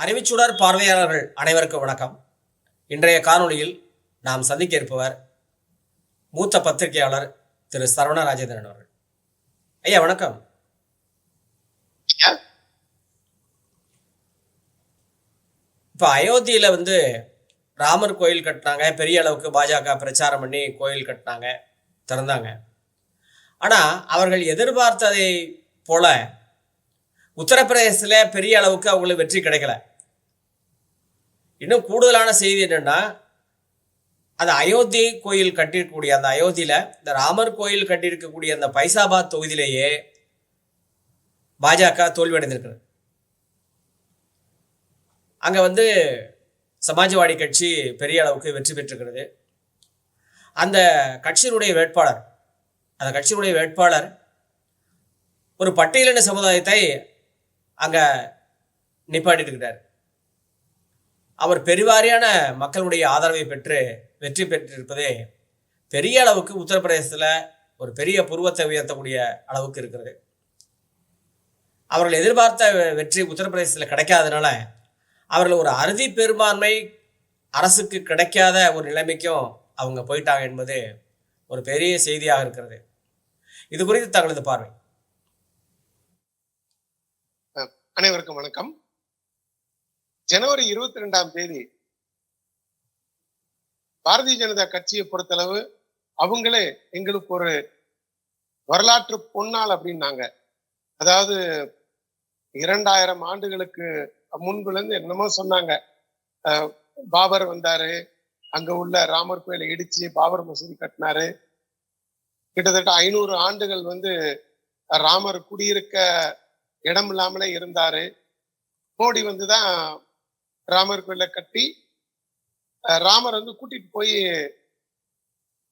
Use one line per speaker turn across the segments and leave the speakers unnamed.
அறிவிச்சுடர் பார்வையாளர்கள் அனைவருக்கும் வணக்கம். இன்றைய காணொளியில் நாம் சந்திக்க இருப்பவர் மூத்த பத்திரிகையாளர் திரு சரவண ராஜேந்திரன் அவர்கள். ஐயா வணக்கம். இப்போ அயோத்தியில் வந்து ராமர் கோயில் கட்டினாங்க பெரிய அளவுக்கு பாஜக பிரச்சாரம் பண்ணி கோயில் கட்டினாங்க திறந்தாங்க. ஆனால் அவர்கள் எதிர்பார்த்ததை போல உத்தரப்பிரதேசத்தில் பெரிய அளவுக்கு அவங்களுக்கு வெற்றி கிடைக்கல. இன்னும் கூடுதலான செய்தி என்னென்னா அந்த அயோத்தி கோயில் கட்டியிருக்கக்கூடிய அந்த அயோத்தியில் இந்த ராமர் கோயில் கட்டியிருக்கக்கூடிய அந்த பைசாபாத் தொகுதியிலேயே பாஜக தோல்வியடைந்திருக்கிறது. அங்கே வந்து சமாஜ்வாடி கட்சி பெரிய அளவுக்கு வெற்றி பெற்றிருக்கிறது. அந்த கட்சியினுடைய வேட்பாளர் அந்த கட்சியினுடைய வேட்பாளர் ஒரு பட்டியலின சமுதாயத்தை அங்கே நிப்பாட்டிட்டுக்கிட்டார் அவர் பெருவாரியான மக்களுடைய ஆதரவை பெற்று வெற்றி பெற்றிருப்பதே பெரிய அளவுக்கு உத்தரப்பிரதேசத்தில் ஒரு பெரிய புருவத்தை உயர்த்தக்கூடிய அளவுக்கு இருக்கிறது. அவர்கள் எதிர்பார்த்த வெற்றி உத்தரப்பிரதேசத்தில் கிடைக்காதனால அவர்கள் ஒரு அறுதி பெரும்பான்மை அரசுக்கு கிடைக்காத ஒரு நிலைமைக்கும் அவங்க போயிட்டாங்க என்பது ஒரு பெரிய செய்தியாக இருக்கிறது. இது குறித்து தங்களது பார்வை.
அனைவருக்கும் வணக்கம். ஜனவரி இருபத்தி ரெண்டாம் தேதி பாரதிய ஜனதா கட்சியை பொறுத்தளவு அவங்களே எங்களுக்கு ஒரு வரலாற்று பொன்னாள் அப்படின்னாங்க. அதாவது இரண்டாயிரம் ஆண்டுகளுக்கு முன்புல இருந்து என்னமோ சொன்னாங்க. அஹ் பாபர் வந்தாரு அங்க உள்ள ராமர் கோயிலை இடிச்சு பாபர் மசூதி கட்டினாரு. கிட்டத்தட்ட ஐநூறு ஆண்டுகள் வந்து ராமர் குடியிருக்க இடம் இல்லாமலே இருந்தாரு. மோடி வந்து தான் ராமர் கோயில கட்டி ராமர் வந்து கூட்டிட்டு போய்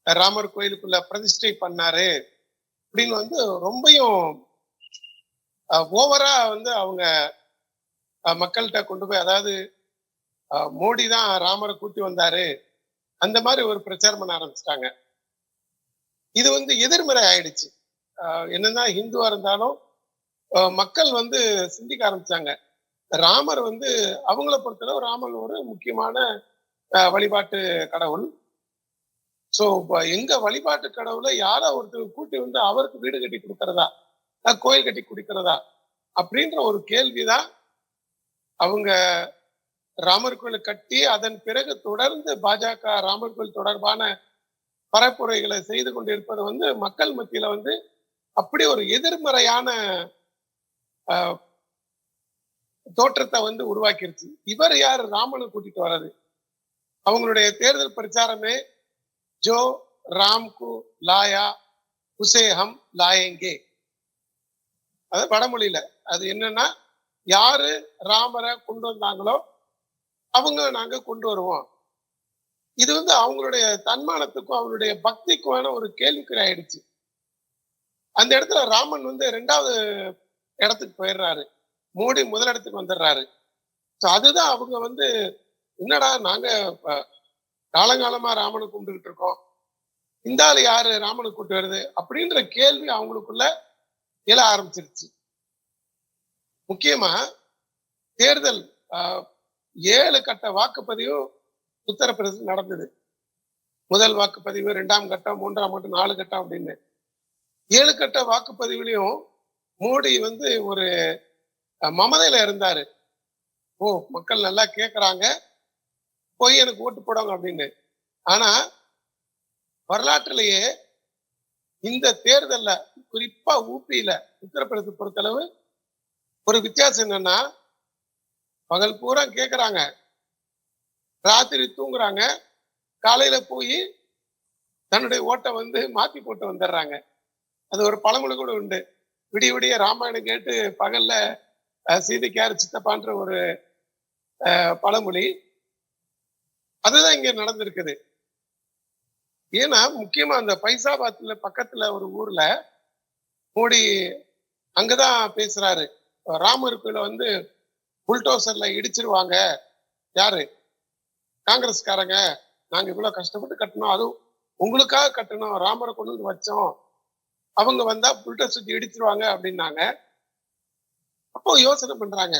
ராமர் கோயிலுக்குள்ள பிரதிஷ்டை பண்ணாரு. அப்படின்னு வந்து ரொம்பையும் ஓவரா வந்து அவங்க மக்கள்கிட்ட கொண்டு போய் அதாவது மோடி தான் ராமரை கூட்டி வந்தாரு. அந்த மாதிரி ஒரு பிரச்சாரம் பண்ண ஆரம்பிச்சிட்டாங்க. இது வந்து எதிர்மறை ஆயிடுச்சு. அஹ், என்னதான் ஹிந்துவா இருந்தாலும் மக்கள் வந்து சிந்திக்க ஆரம்பிச்சாங்க. ராமர் வந்து அவங்கள பொறுத்தளவு ராமர் ஒரு முக்கியமான வழிபாட்டு கடவுள். சோ எங்க வழிபாட்டு கடவுளை யாரோ ஒருத்தர் கூட்டி வந்து அவருக்கு வீடு கட்டி கொடுக்கறதா? கோயில் கட்டி கொடுக்கறதா? அப்படின்ற ஒரு கேள்விதான் அவங்க ராமர் கோயிலை கட்டி அதன் பிறகு தொடர்ந்து பாஜக ராமர் கோயில் தொடர்பான பரப்புரைகளை செய்து கொண்டிருப்பது வந்து மக்கள் மத்தியில வந்து அப்படி ஒரு எதிர்மறையான தோற்றத்தை வந்து உருவாக்கிருச்சு. இவர் யார்? ராமனை கூட்டிட்டு வர்றது. அவங்களுடைய தேர்தல் பிரச்சாரமே ஜோ ராம்கு லாயா உசே லாயங்கே. அது வடமொழியில. அது என்னன்னா யாரு ராமரை கொண்டு வந்தாங்களோ அவங்க நாங்க கொண்டு வருவோம். இது வந்து அவங்களுடைய தன்மானத்துக்கும் அவங்களுடைய பக்திக்குமான ஒரு கேள்விக்குறி ஆயிடுச்சு. அந்த இடத்துல ராமன் வந்து ரெண்டாவது இடத்துக்கு போயிடுறாரு. மோடி முதலிடத்துக்கு வந்துடுறாரு. ஸோ அதுதான் அவங்க வந்து என்னடா நாங்க காலங்காலமா ராமனை கும்பிட்டுக்கிட்டு இருக்கோம். இந்த ஆள் யாரு? ராமனை கூட்டு வருது. அப்படின்ற கேள்வி அவங்களுக்குள்ள எழ ஆரம்பிச்சிருச்சு. முக்கியமா தேர்தல் ஆஹ், ஏழு கட்ட வாக்குப்பதிவு உத்தரப்பிரதேசம் நடந்தது. முதல் வாக்குப்பதிவு ரெண்டாம் கட்டம் மூன்றாம் கட்டம் நாலு கட்டம் அப்படின்னு. ஏழு கட்ட வாக்குப்பதிவுலையும் மோடி வந்து ஒரு மமதையில இருந்தாரு. ஓ மக்கள் நல்லா கேக்குறாங்க. போய் எனக்கு ஓட்டு போடுவாங்க அப்படின்னு. ஆனா வரலாற்றிலேயே இந்த தேர்தல்ல குறிப்பா ஊபியில உத்தரப்பிரதேச பொறுத்தளவு ஒரு வித்தியாசம் என்னன்னா பகல் பூரா கேக்குறாங்க. ராத்திரி தூங்குறாங்க. காலையில போய் தன்னுடைய ஓட்டை வந்து மாத்தி போட்டு வந்துடுறாங்க. அது ஒரு பழமொழி கூட உண்டு. விடிய விடிய ராமாயணம் கேட்டு பகல்ல அஹ், சித்தப்பான்ற ஒரு பழமொழி அதுதான் இங்க நடந்திருக்குது. ஏன்னா முக்கியமா அந்த பைசாபாத்ல பக்கத்துல ஒரு ஊர்ல மோடி அங்கதான் பேசுறாரு. ராமர் கோயில வந்து புல்டோசர்ல இடிச்சிருவாங்க. யாரு? காங்கிரஸ்காரங்க. நாங்க இவ்வளவு கஷ்டப்பட்டு கட்டணும். அதுவும் உங்களுக்காக கட்டணும். ராமரை கொண்டு வந்து வச்சோம். அவங்க வந்தா புல்டோசர் இடிச்சிருவாங்க அப்படின்னாங்க. அப்போ யோசனை பண்றாங்க.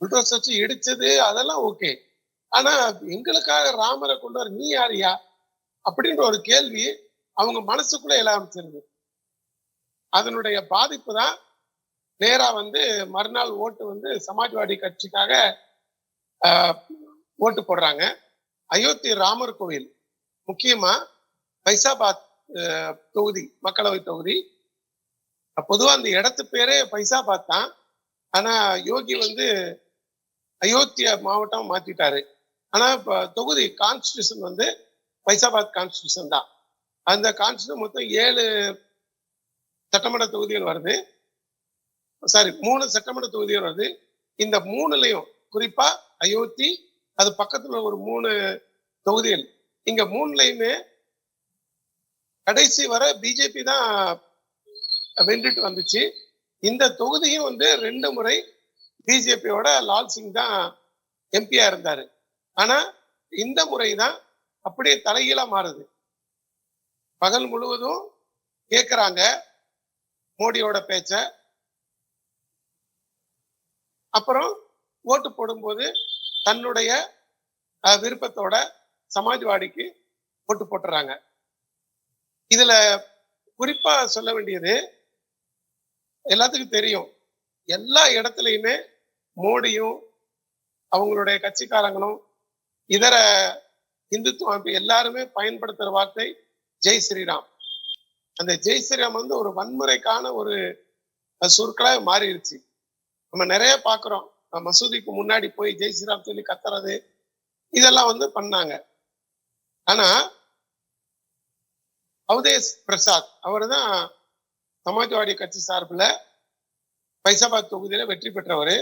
புல்டோஸ் வச்சு இடிச்சது அதெல்லாம் ஓகே. ஆனா எங்களுக்காக ராமரை கொண்டு வர நீ யாரியா அப்படின்ற ஒரு கேள்வி அவங்க மனசுக்குள்ள எழ ஆரம்பிச்சிருது. அதனுடைய பாதிப்பு தான் நேரா வந்து மறுநாள் ஓட்டு வந்து சமாஜ்வாடி கட்சிக்காக ஆஹ், ஓட்டு போடுறாங்க. அயோத்தி ராமர் கோவில் முக்கியமா பைசாபாத் தொகுதி மக்களவை தொகுதி. பொதுவா அந்த இடத்து பேரே பைசாபாத் தான் ஆனா யோகி வந்து அயோத்தியா மாவட்டம் மாத்திட்டாரு. ஆனா இப்போ தொகுதி கான்ஸ்டியூஷன் வந்து பைசாபாத் கான்ஸ்டியூஷன் தான். அந்த கான்ஸ்டியூஷன் மொத்தம் ஏழு சட்டமன்ற தொகுதிகள் வருது. சாரி மூணு சட்டமன்ற தொகுதிகள் வருது. இந்த மூணுலையும் குறிப்பா அயோத்தி அது பக்கத்துல ஒரு மூணு தொகுதிகள். இங்க மூணுலையுமே கடைசி வரை பிஜேபி தான் வென்றுட்டு வந்துச்சு. இந்த தொகுதியும் வந்து ரெண்டு முறை பிஜேபியோட லால் சிங் தான் எம்பியா இருந்தாரு. ஆனா இந்த முறை தான் அப்படியே தலைகீழா மாறுது. பகல் முழுவதும் கேட்குறாங்க மோடியோட பேச்ச. அப்புறம் ஓட்டு போடும்போது தன்னுடைய விருப்பத்தோட சமாஜ்வாடிக்கு ஓட்டு போட்டுறாங்க. இதுல குறிப்பா சொல்ல வேண்டியது எல்லாத்துக்கும் தெரியும். எல்லா இடத்துலையுமே மோடியும் அவங்களுடைய கட்சிக்காரங்களும் இதர இந்துத்துவ அமைப்பு எல்லாருமே பயன்படுத்துற வார்த்தை ஜெய் ஸ்ரீராம். அந்த ஜெய் ஸ்ரீராம் வந்து ஒரு வன்முறைக்கான ஒரு சொற்களா மாறிடுச்சு நம்ம நிறைய பாக்குறோம் மசூதிக்கு முன்னாடி போய் ஜெய் ஸ்ரீராம் சொல்லி கத்துறது இதெல்லாம் வந்து பண்ணாங்க. ஆனா அவதேஷ் பிரசாத். அவர் தான் சமாஜ்வாடி கட்சி சார்பில் பைசாபாத் தொகுதியில வெற்றி பெற்றவர்.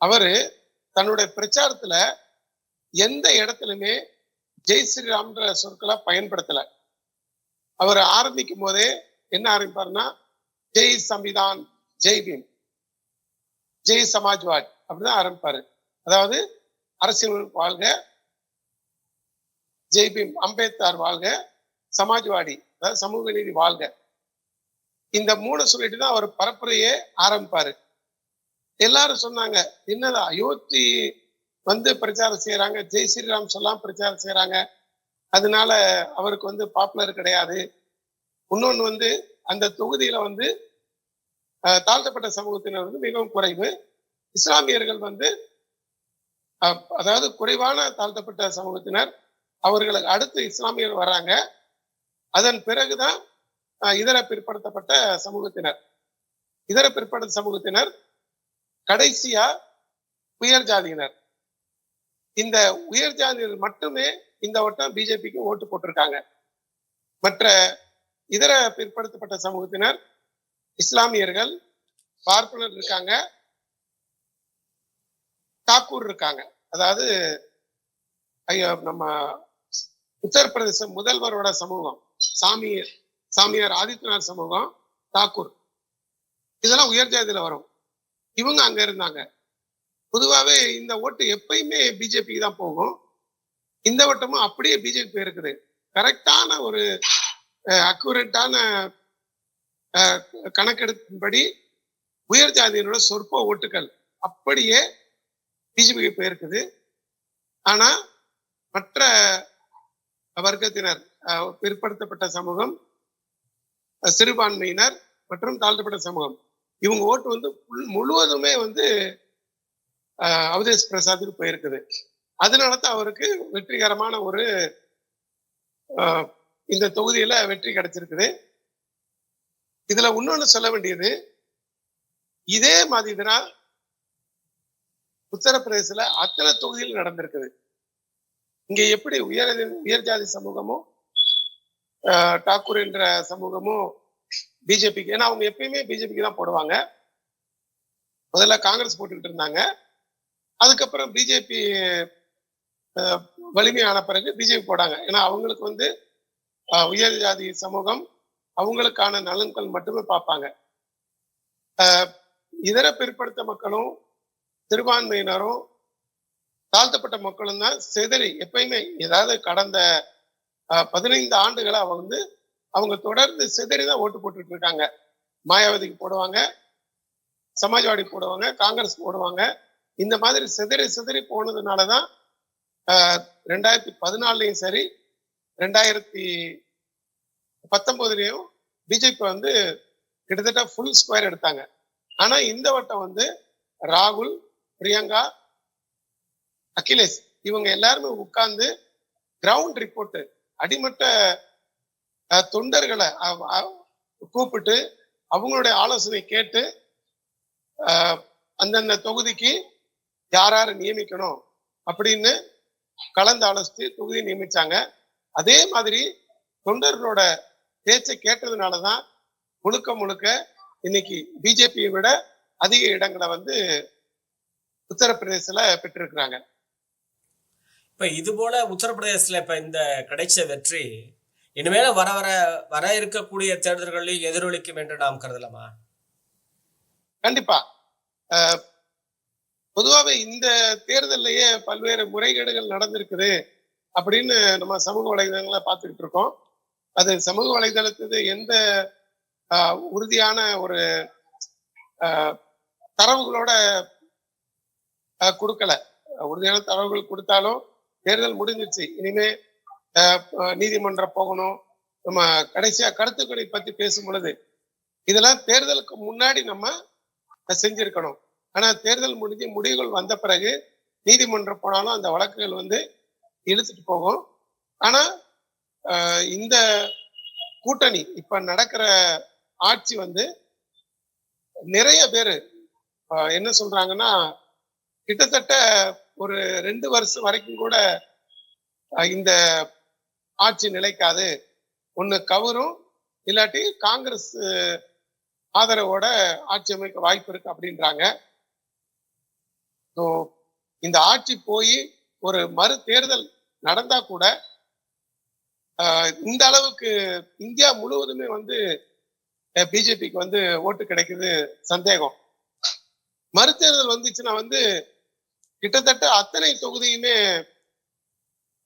அவரு தன்னுடைய பிரச்சாரத்துல எந்த இடத்துலயுமே ஜெய் ஸ்ரீராம்ன்ற சொற்களை பயன்படுத்தல. அவர் ஆரம்பிக்கும் போதே என்ன ஆரம்பிப்பாருன்னா ஜெய் சம்விதான் ஜெய் பீம் ஜெய் சமாஜ்வாட் அப்படிதான் ஆரம்பிப்பாரு. அதாவது அரசியல் வாழ்க ஜெய் பீம் அம்பேத்கர் வாழ்க சமாஜ்வாடி அதாவது சமூக நீதி வாழ்க. இந்த மூணு சொல்லிட்டு தான் அவர் பரப்புரையே ஆரம்பிப்பாரு. எல்லாரும் சொன்னாங்க என்னடா அயோத்தி வந்து பிரச்சாரம் செய்யறாங்க ஜெய் ஸ்ரீராம் சொல்லாம் பிரச்சாரம் செய்யறாங்க அதனால அவருக்கு வந்து பாப்புலர் கிடையாது. இன்னொன்று வந்து அந்த தொகுதியில வந்து தாழ்த்தப்பட்ட சமூகத்தினர் வந்து மிகவும் குறைவு. இஸ்லாமியர்கள் வந்து அதாவது குறைவான தாழ்த்தப்பட்ட சமூகத்தினர் அவர்களுக்கு அடுத்து இஸ்லாமியர் வராங்க. அதன் பிறகுதான் இதர பிற்படுத்தப்பட்ட சமூகத்தினர். இதர பிற்படுத்த சமூகத்தினர் கடைசியா உயர் ஜாதியினர். இந்த உயர் ஜாதியினர் மட்டுமே இந்த வட்டம் பிஜேபிக்கு ஓட்டு போட்டிருக்காங்க. மற்ற இதர பிற்படுத்தப்பட்ட சமூகத்தினர் இஸ்லாமியர்கள் பார்ப்பனர் இருக்காங்க. தாக்கூர் இருக்காங்க. அதாவது ஐயோ நம்ம உத்தரப்பிரதேச முதல்வரோட சமூகம். சாமி சாமியார் ஆதித்யநாத் சமூகம் தாக்கூர். இதெல்லாம் உயர்ஜாதியில வரும். இவங்க அங்க இருந்தாங்க. பொதுவாகவே இந்த ஓட்டு எப்பயுமே பிஜேபிக்கு தான் போகும். இந்த வட்டமும் அப்படியே பிஜேபி இருக்குது கரெக்டான ஒரு அக்யூரேட்டான கணக்கெடுப்பின்படி உயர் ஜாதியினோட சொற்ப ஓட்டுகள் அப்படியே பிஜேபிக்கு போயிருக்குது. ஆனா மற்ற வர்க்கத்தினர் பிற்படுத்தப்பட்ட சமூகம் சிறுபான்மையினர் மற்றும் தாழ்த்தப்பட்ட சமூகம். இவங்க ஓட்டு வந்து முழுவதுமே வந்து அஹ், அவதேஷ் பிரசாத்துக்கு போயிருக்குது. அதனால தான் அவருக்கு வெற்றிகரமான ஒரு இந்த தொகுதியில வெற்றி கிடைச்சிருக்குது. இதுல இன்னொன்னு சொல்ல வேண்டியது இதே மாதிரி தான் உத்தரப்பிரதேசல அத்தனை தொகுதியில் நடந்திருக்குது. இங்க எப்படி உயர் உயர் ஜாதி சமூகமும் டாக்கூர் என்ற சமூகமும் பிஜேபிக்கு ஏன்னா அவங்க எப்பயுமே பிஜேபிக்கு தான் போடுவாங்க. முதல்ல காங்கிரஸ் போட்டுக்கிட்டு இருந்தாங்க. அதுக்கப்புறம் பிஜேபி வலிமையான பிறகு பிஜேபி போடாங்க. ஏன்னா அவங்களுக்கு வந்து உயர் ஜாதி சமூகம் அவங்களுக்கான நலன்கள் மட்டுமே பார்ப்பாங்க. இதர பிற்படுத்த மக்களும் சிறுபான்மையினரும் தாழ்த்தப்பட்ட மக்களும் தான் சிதறி எப்பயுமே ஏதாவது கடந்த பதினைந்து ஆண்டுகளாக அவங்க வந்து அவங்க தொடர்ந்து சிதறி தான் ஓட்டு போட்டுட்டு இருக்காங்க மாயாவதிக்கு போடுவாங்க சமாஜ்வாடி போடுவாங்க காங்கிரஸ் போடுவாங்க. இந்த மாதிரி சிதறி சிதறி போனதுனாலதான் ஆஹ், ரெண்டாயிரத்தி பதினாலையும் சரி ரெண்டாயிரத்தி பத்தொன்பதுலயும் பிஜேபி வந்து கிட்டத்தட்ட ஃபுல் ஸ்கொயர் எடுத்தாங்க. ஆனா இந்த வட்டம் வந்து ராகுல் பிரியங்கா அகிலேஷ் இவங்க எல்லாருமே உட்கார்ந்து கிரவுண்ட் ரிப்போர்ட் அடிமட்ட தொண்டர்களை கூப்பிட்டு அவங்களுடைய ஆலோசனை கேட்டு அந்தந்த தொகுதிக்கு யார் யார் நியமிக்கணும் அப்படின்னு கலந்து ஆலோசித்து தொகுதி நியமிச்சாங்க. அதே மாதிரி தொண்டர்களோட பேச்சை கேட்டதுனாலதான் முழுக்க முழுக்க இன்னைக்கு பிஜேபியை விட அதிக இடங்களை வந்து உத்தரப்பிரதேசல பெற்றிருக்கிறாங்க.
இப்ப இது போல உத்தரப்பிரதேசத்தில் இப்ப இந்த கிடைச்ச வெற்றி இனிமேல வர வர வர இருக்கக்கூடிய தேர்தல்களில் எதிரொலிக்கும் என்று நாம் கருதலாமா?
கண்டிப்பா. அஹ், இந்த தேர்தல்லையே பல்வேறு முறைகேடுகள் நடந்திருக்குது அப்படின்னு நம்ம சமூக வலைதளங்களை பார்த்துக்கிட்டு இருக்கோம். அது சமூக வலைதளத்துக்கு எந்த அஹ், உறுதியான ஒரு தரவுகளோட அஹ், கொடுக்கல. உறுதியான தரவுகள் கொடுத்தாலும் தேர்தல் முடிஞ்சிருச்சு. இனிமே நீதிமன்றம் போகணும். நம்ம கடைசியா கருத்துக்களை பத்தி பேசும் பொழுது இதெல்லாம் தேர்தலுக்கு முன்னாடி நம்ம செஞ்சிருக்கணும். ஆனா தேர்தல் முடிஞ்சு முடிவுகள் வந்த பிறகு நீதிமன்றம் போனாலும் அந்த வழக்குகள் வந்து இழுத்துட்டு போகும். ஆனா இந்த கூட்டணி இப்ப நடக்கிற ஆட்சி வந்து நிறைய பேரு என்ன சொல்றாங்கன்னா கிட்டத்தட்ட ஒரு ரெண்டு வருஷம் வரைக்கும் கூட இந்த ஆட்சி நிலைக்காது. ஒண்ணு கவரும் இல்லாட்டி காங்கிரஸ் ஆதரவோட ஆட்சி அமைக்க வாய்ப்பு இருக்கு அப்படின்றாங்க. ஸோ இந்த ஆட்சி போய் ஒரு மறு தேர்தல் நடந்தா கூட ஆஹ், இந்த அளவுக்கு இந்தியா முழுவதுமே வந்து பிஜேபிக்கு வந்து ஓட்டு கிடைக்குது சந்தேகம். மறுதேர்தல் வந்துச்சுன்னா வந்து கிட்டத்தட்ட அத்தனை தொகுதியுமே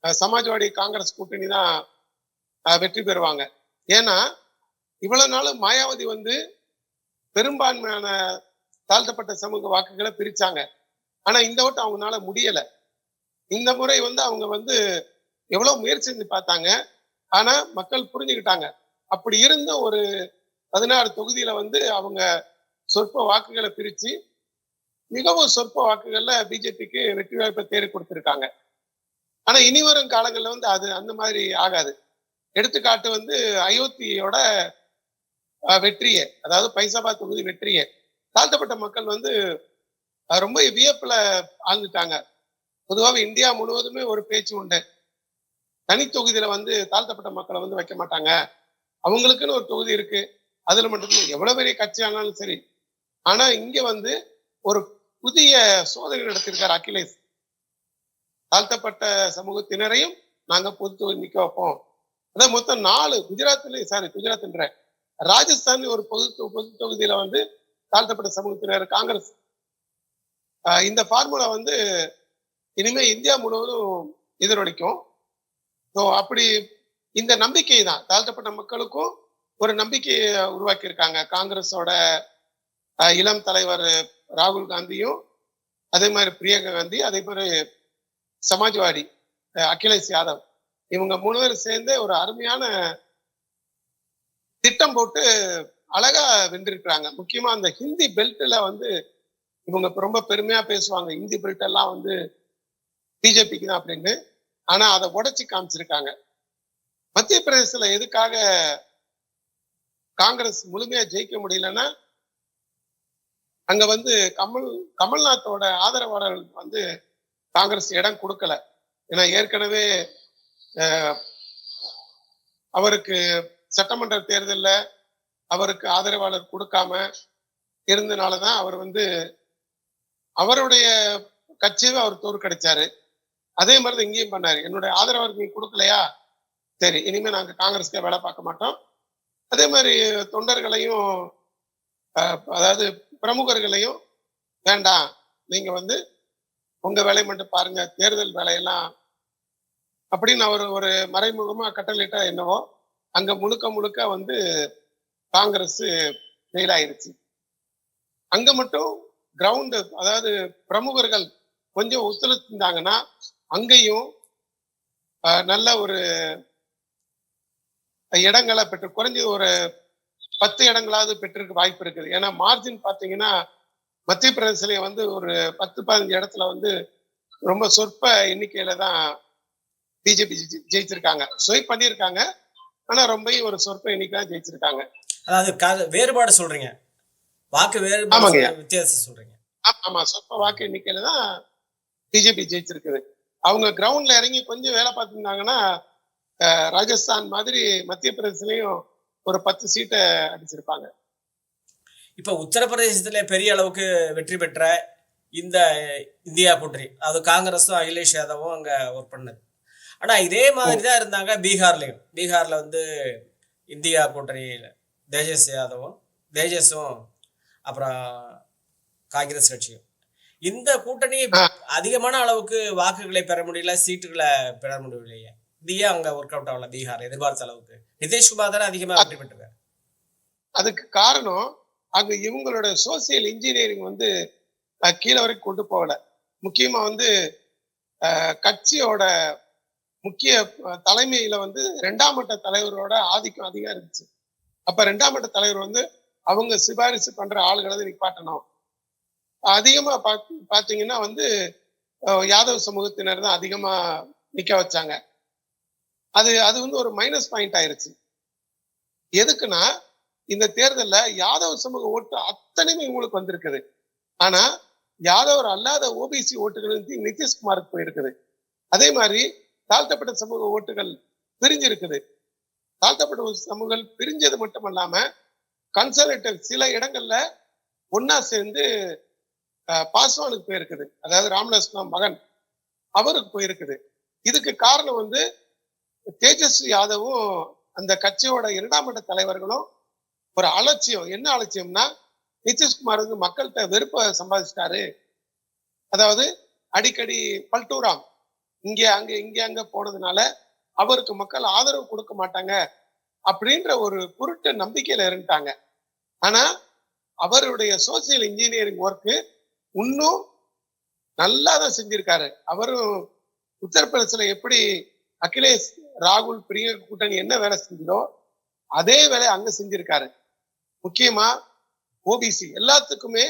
சமாஜ்வாடி காங்கிரஸ் கூட்டணி தான் வெற்றி பெறுவாங்க. ஏன்னா இவ்வளவு நாள் மாயாவதி வந்து பெரும்பான்மையான தாழ்த்தப்பட்ட சமூக வாக்குகளை பிரிச்சாங்க. ஆனா இந்த வட்டம் அவங்களால முடியல. இந்த முறை வந்து அவங்க வந்து எவ்வளவு முயற்சி செஞ்சு பார்த்தாங்க. ஆனா மக்கள் புரிஞ்சுக்கிட்டாங்க. அப்படி இருந்த ஒரு பதினாறு தொகுதியில வந்து அவங்க சொற்ப வாக்குகளை பிரிச்சு மிகவும் சொற்ப வாக்குகள்ல பிஜேபிக்கு வெற்றி வாய்ப்பை தேடி கொடுத்திருக்காங்க. ஆனா இனி வரும் காலங்கள்ல வந்து அது அந்த மாதிரி ஆகாது. எடுத்துக்காட்டு வந்து அயோத்தியோட வெற்றியை அதாவது பைசாபாத் தொகுதி வெற்றியை. தாழ்த்தப்பட்ட மக்கள் வந்து ரொம்ப வியப்புல ஆழ்ந்துட்டாங்க. பொதுவாக இந்தியா முழுவதுமே ஒரு பேச்சு உண்டு. தனி தொகுதியில வந்து தாழ்த்தப்பட்ட மக்களை வந்து வைக்க மாட்டாங்க. அவங்களுக்குன்னு ஒரு தொகுதி இருக்கு. அதுல மட்டும் எவ்வளவு பெரிய கட்சி ஆனாலும் சரி. ஆனா இங்க வந்து ஒரு புதிய சோதனை நடத்தியிருக்காரு அகிலேஷ். தாழ்த்தப்பட்ட சமூகத்தினரையும் நாங்க பொறுத்து நிக்க வைப்போம். அதான் மொத்தம் நாலு குஜராத்ல சாரி குஜராத்ன்ற ராஜஸ்தான் ஒரு பொது பொது தொகுதியில வந்து தாழ்த்தப்பட்ட சமூகத்தினர் காங்கிரஸ். இந்த ஃபார்முலா வந்து இனிமே இந்தியா முழுவதும் எதிரொலிக்கும். ஸோ அப்படி இந்த நம்பிக்கை தான். தாழ்த்தப்பட்ட மக்களுக்கும் ஒரு நம்பிக்கையை உருவாக்கியிருக்காங்க காங்கிரஸோட இளம் தலைவர் ராகுல் காந்தியும் அதே மாதிரி பிரியங்கா காந்தி அதே மாதிரி சமாஜ்வாடி அகிலேஷ் யாதவ் இவங்க மூணு பேரும் சேர்ந்து ஒரு அருமையான திட்டம் போட்டு அழகா வென்றிருக்கிறாங்க. முக்கியமா அந்த ஹிந்தி பெல்ட்ல வந்து இவங்க ரொம்ப பெருமையா பேசுவாங்க. ஹிந்தி பெல்ட் எல்லாம் வந்து பிஜேபிக்கு தான் அப்படின்னு. ஆனா அதை உடைச்சு காமிச்சிருக்காங்க. மத்திய பிரதேசத்துல எதுக்காக காங்கிரஸ் முழுமையா ஜெயிக்க முடியலன்னா அங்க வந்து கமல் கமல்நாத்தோட ஆதரவாளர்களுக்கு வந்து காங்கிரஸ் இடம் கொடுக்கல. ஏன்னா ஏற்கனவே அவருக்கு சட்டமன்ற தேர்தலில் அவருக்கு ஆதரவாளர் கொடுக்காம இருந்தனாலதான் அவர் வந்து அவருடைய கட்சியவே அவர் தோற்கடிச்சாரு அதே மாதிரி தான் இங்கேயும் பண்ணாரு. என்னுடைய ஆதரவாளர்கள் நீ கொடுக்கலையா? சரி இனிமே நாங்கள் காங்கிரஸ்க்கே வேலை பார்க்க மாட்டோம். அதே மாதிரி தொண்டர்களையும் அதாவது பிரமுகர்களையும் வேண்டாம். நீங்க வந்து உங்க வேலையை மட்டும் பாருங்க. தேர்தல் வேலையெல்லாம் அப்படின்னு அவர் ஒரு மறைமுகமா கட்டளையிட்டா என்னவோ அங்க முழுக்க முழுக்க வந்து காங்கிரஸ் ஃபெயில் ஆயிருச்சு அங்க மட்டும் கிரவுண்டு அதாவது பிரமுகர்கள் கொஞ்சம் ஒத்துழைச்சிருந்தாங்கன்னா அங்கேயும் நல்ல ஒரு இடங்களை பெற்று குறைஞ்சது ஒரு பத்து இடங்களாவது பெற்றிருக்க வாய்ப்பு இருக்குது. ஏன்னா மார்ஜின் பார்த்தீங்கன்னா மத்திய பிரதேசத்துல வந்து ஒரு பத்து பதினஞ்சு இடத்துல வந்து ரொம்ப சொற்ப எண்ணிக்கையில தான் பிஜேபி ஜெயிச்சிருக்காங்க. ஸ்வைப் பண்ணியிருக்காங்க. ஆனா ரொம்ப ஒரு சொற்ப எண்ணிக்கை தான் ஜெயிச்சிருக்காங்க.
அதாவது வேறுபாடு சொல்றீங்க. வாக்கு வேறுபாடு. வித்தியாசம் சொல்றீங்க.
ஆமா, ஆமா. சொற்ப வாக்கு எண்ணிக்கையில தான் பிஜேபி ஜெயிச்சிருக்குது. அவங்க கிரவுண்ட்ல இறங்கி கொஞ்சம் வேலை பார்த்துருந்தாங்கன்னா ராஜஸ்தான் மாதிரி மத்திய பிரதேசலையும் ஒரு பத்து சீட்டை அடிச்சிருப்பாங்க.
இப்ப உத்தரப்பிரதேசத்துல பெரிய அளவுக்கு வெற்றி பெற்ற இந்த இந்தியா கூட்டணி அது காங்கிரஸும் அகிலேஷ் யாதவும் அங்க ஒர்க் பண்ணது. ஆனா இதே மாதிரி தான் இருந்தாங்க பீகார்லயும். பீகார்ல வந்து இந்தியா கூட்டணியில் தேஜஸ் யாதவும் தேஜஸும் அப்புறம் காங்கிரஸ் கட்சியும். இந்த கூட்டணி. அதிகமான அளவுக்கு வாக்குகளை பெற முடியல சீட்டுகளை பெற முடியலையே. இது ஏன் அங்க ஒர்க் அவுட் ஆகல பீகார் எதிர்பார்த்த அளவுக்கு. நிதிஷ்குமார் தானே அதிகமா வெற்றி
அதுக்கு காரணம் அங்க இவங்களோட சோசியல் இன்ஜினியரிங் வந்து கீழே வரைக்கும் கொண்டு போகல. முக்கியமா வந்து கட்சியோட முக்கிய தலைமையில வந்து ரெண்டாம் மட்ட தலைவரோட ஆதிக்கம் அதிகம் இருந்துச்சு. அப்ப ரெண்டாம் மட்ட தலைவர் வந்து அவங்க சிபாரிசு பண்ற ஆளுகளை நிப்பாட்டணும் அதிகமா பாத்- பாத்தீங்கன்னா வந்து யாதவ் சமூகத்தினர் தான் அதிகமா நிக்க வச்சாங்க. அது அது வந்து ஒரு மைனஸ் பாயிண்ட் ஆயிருச்சு. எதுக்குன்னா இந்த தேர்தல்ல யாதவ் சமூக ஓட்டு அத்தனையுமே இவங்களுக்கு வந்திருக்குது. ஆனா யாதவர் அல்லாத ஓபிசி ஓட்டுகள் வந்து நிதிஷ்குமாருக்கு போயிருக்குது. அதே மாதிரி தாழ்த்தப்பட்ட சமூக ஓட்டுகள் பிரிஞ்சிருக்குது. தாழ்த்தப்பட்ட சமூகங்கள் பிரிஞ்சது மட்டும் இல்லாம கன்சர்வேட்டிவ் சில இடங்கள்ல ஒன்னா சேர்ந்து பாஸ்வானுக்கு போயிருக்குது. அதாவது ராமலட்சுமணன் மகன் அவருக்கு போயிருக்குது. இதுக்கு காரணம் வந்து தேஜஸ்வி யாதவும் அந்த கட்சியோட இரண்டாம் இட தலைவர்களும் ஒரு அலட்சியம். என்ன அலட்சியம்னா நிதிஷ்குமார் வந்து மக்கள்கிட்ட வெறுப்ப சம்பாதிச்சிட்டாரு. அதாவது அடிக்கடி பல்டூராம் இங்கே அங்க இங்கே அங்க போனதுனால அவருக்கு மக்கள் ஆதரவு கொடுக்க மாட்டாங்க அப்படின்ற ஒரு குருட்டு நம்பிக்கையில இருந்துட்டாங்க. ஆனா அவருடைய சோசியல் இன்ஜினியரிங் ஒர்க்கு இன்னும் நல்லா தான் செஞ்சிருக்காரு. அவரும் உத்தரப்பிரதேசல எப்படி அகிலேஷ் ராகுல் பிரியங்கா கூட்டணி என்ன வேலை செஞ்சதோ அதே வேலையை அங்க செஞ்சிருக்காரு. முக்கியமா ஓபிசி எல்லாத்துக்குமே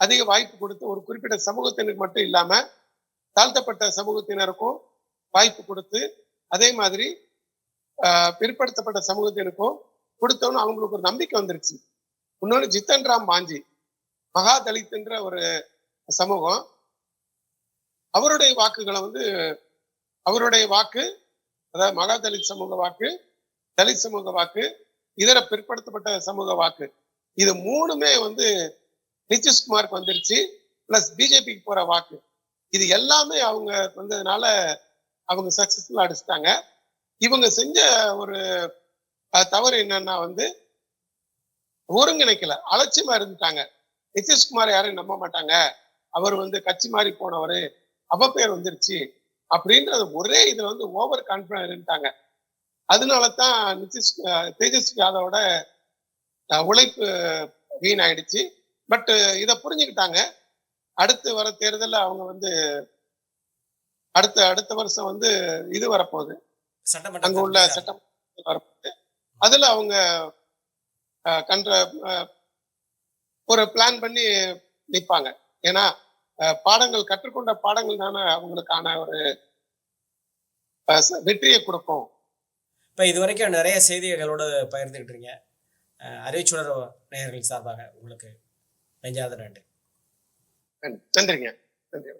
அதிக வாய்ப்பு கொடுத்து ஒரு குறிப்பிட்ட சமூகத்தினருக்கு மட்டும் இல்லாம தாழ்த்தப்பட்ட சமூகத்தினருக்கும் வாய்ப்பு கொடுத்து அதே மாதிரி ஆஹ், பிற்படுத்தப்பட்ட சமூகத்தினருக்கும் கொடுத்தோன்னு அவங்களுக்கு ஒரு நம்பிக்கை வந்துருச்சு. இன்னொன்று ஜித்தன் ராம் மாஞ்சி மகா தலித்ன்ற ஒரு சமூகம். அவருடைய வாக்குகளை வந்து அவருடைய வாக்கு அதாவது மகா தலித் சமூக வாக்கு தலித் சமூக வாக்கு இதர பிற்படுத்தப்பட்ட சமூக வாக்கு. இது மூணுமே வந்து நிதிஷ்குமாருக்கு வந்துருச்சு பிளஸ் பிஜேபிக்கு போற வாக்கு. இது எல்லாமே அவங்க வந்ததுனால அவங்க சக்சஸ்ஃபுல்லா அடிச்சிட்டாங்க. இவங்க செஞ்ச ஒரு தவறு என்னன்னா வந்து ஒருங்கிணைக்கல அலட்சியமா இருந்துட்டாங்க. நிதிஷ்குமார் யாரையும் நம்ப மாட்டாங்க. அவர் வந்து கட்சி மாறி போனவர். அவ பேர் வந்துருச்சு. அப்படின்றது ஒரே இதுல வந்து ஓவர் கான்பிடன்ட் இருந்துட்டாங்க. அதனால தான் நிதிஷ் தேஜஸ்வி யாதவோட உழைப்பு வீணாயிடுச்சு. பட் இதை புரிஞ்சுக்கிட்டாங்க. அடுத்து வர தேர்தல்ல அவங்க வந்து அடுத்த அடுத்த வருஷம் வந்து இது வரப்போகுது. அங்க உள்ள. சட்டம் வரப்போகுது. அதுல அவங்க கன்ற ஒரு பிளான் பண்ணி நிற்பாங்க ஏன்னா பாடங்கள் கற்றுக்கொண்ட பாடங்கள் தானே அவங்களுக்கான ஒரு வெற்றியை கொடுக்கும்.
இப்போ இது வரைக்கும் நிறைய செய்திகளோடு பகிர்ந்துக்கிட்டு அறிவிச்சுடர் நேயர்கள் சார்பாக உங்களுக்கு நெஞ்சாத நன்றி.
நன்றிங்க. நன்றி.